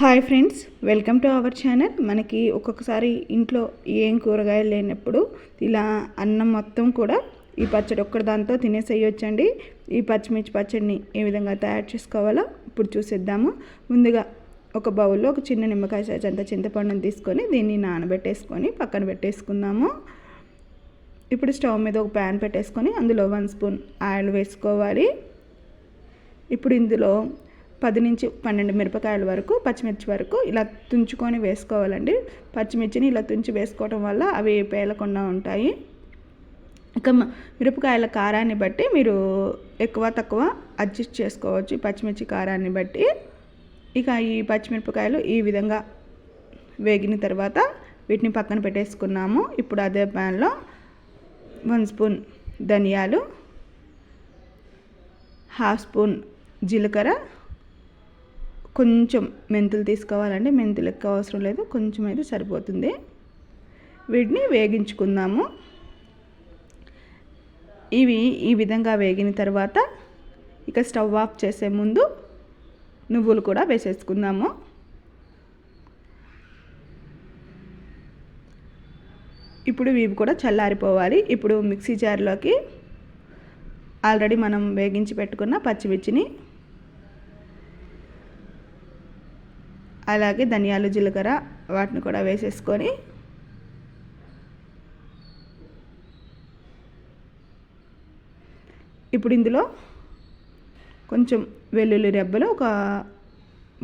Hi friends welcome to our channel. మనకి ఒక్కొక్కసారి ఇంట్లో ఏం కూరగాయలు లేనప్పుడు ఇలా అన్నం మొత్తం కూడా ఈ పచ్చడి ఒక్కటి దాంతో తినేసేయొచ్చండి. ఈ పచ్చిమిర్చి పచ్చడిని ఏ విధంగా తయారు చేసుకోవాలో ఇప్పుడు చూసేద్దాము. ముందుగా ఒక బౌల్లో ఒక చిన్న నిమ్మకాయ సైజ్ అంత చింతపండుని తీసుకొని దీన్ని నానబెట్టేసుకొని పక్కన పెట్టేసుకుందాము. ఇప్పుడు స్టవ్ మీద ఒక ప్యాన్ పెట్టేసుకొని అందులో వన్ స్పూన్ ఆయిల్ వేసుకోవాలి. ఇప్పుడు ఇందులో పది నుంచి పన్నెండు మిరపకాయల వరకు పచ్చిమిర్చి వరకు ఇలా తుంచుకొని వేసుకోవాలండి. పచ్చిమిర్చిని ఇలా తుంచి వేసుకోవడం వల్ల అవి పేలకుండా ఉంటాయి. ఇక మిరపకాయల కారాన్ని బట్టి మీరు ఎక్కువ తక్కువ అడ్జస్ట్ చేసుకోవచ్చు పచ్చిమిర్చి కారాన్ని బట్టి. ఇక ఈ పచ్చిమిరపకాయలు ఈ విధంగా వేగిన తర్వాత వీటిని పక్కన పెట్టేసుకున్నాము. ఇప్పుడు అదే ప్యాన్లో వన్ స్పూన్ ధనియాలు హాఫ్ స్పూన్ జీలకర్ర కొంచెం మెంతులు తీసుకోవాలండి. మెంతులు ఎక్కువ అవసరం లేదు. కొంచెం అయితే సరిపోతుంది. వీటిని వేగించుకుందాము. ఇవి ఈ విధంగా వేగిన తర్వాత ఇక స్టవ్ ఆఫ్ చేసే ముందు నువ్వులు కూడా వేసేసుకుందాము. ఇప్పుడు ఇవి కూడా చల్లారిపోవాలి. ఇప్పుడు మిక్సీ జార్లోకి ఆల్రెడీ మనం వేగించి పెట్టుకున్న పచ్చిమిర్చిని అలాగే ధనియాలు జీలకర్ర వాటిని కూడా వేసేసుకొని ఇప్పుడు ఇందులో కొంచెం వెల్లుల్లి రెబ్బలు ఒక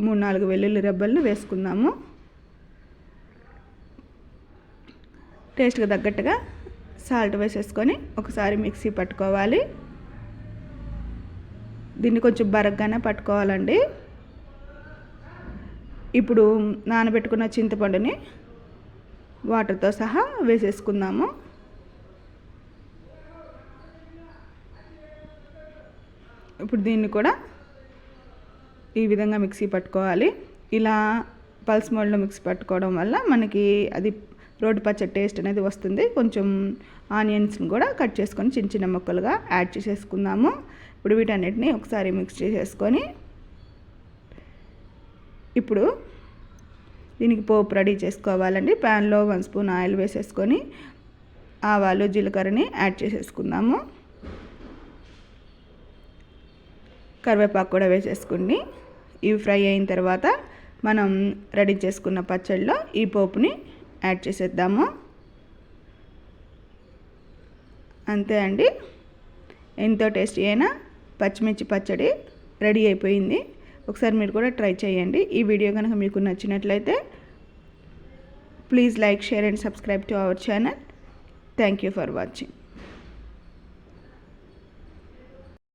మూడు నాలుగు వెల్లుల్లి రెబ్బలను వేసుకుందాము. టేస్ట్గా తగ్గట్టుగా సాల్ట్ వేసేసుకొని ఒకసారి మిక్సీ పట్టుకోవాలి. దీన్ని కొంచెం బరగ్గానే పట్టుకోవాలండి. ఇప్పుడు నానబెట్టుకున్న చింతపండుని వాటర్తో సహా వేసేసుకుందాము. ఇప్పుడు దీన్ని కూడా ఈ విధంగా మిక్సీ పట్టుకోవాలి. ఇలా పల్స్ మోడ్లో మిక్సీ పట్టుకోవడం వల్ల మనకి అది రోడ్డు పచ్చడి టేస్ట్ అనేది వస్తుంది. కొంచెం ఆనియన్స్ని కూడా కట్ చేసుకొని చిన్న చిన్న ముక్కలుగా యాడ్ చేసేసుకుందాము. ఇప్పుడు వీటన్నిటిని ఒకసారి మిక్స్ చేసేసుకొని ఇప్పుడు దీనికి పోపు రెడీ చేసుకోవాలండి. ప్యాన్లో వన్ స్పూన్ ఆయిల్ వేసేసుకొని ఆవాలు జీలకర్రని యాడ్ చేసేసుకుందాము. కరివేపాకు కూడా వేసేసుకుని ఇవి ఫ్రై అయిన తర్వాత మనం రెడీ చేసుకున్న పచ్చడిలో ఈ పోపుని యాడ్ చేసేద్దాము. అంతే అండి. ఎంతో టేస్టీ అయినా పచ్చిమిర్చి పచ్చడి రెడీ అయిపోయింది. ఒకసారి మీరు కూడా ట్రై చేయండి. ఈ వీడియో కనుక మీకు నచ్చినట్లయితే please like share and subscribe to our channel. Thank you for watching.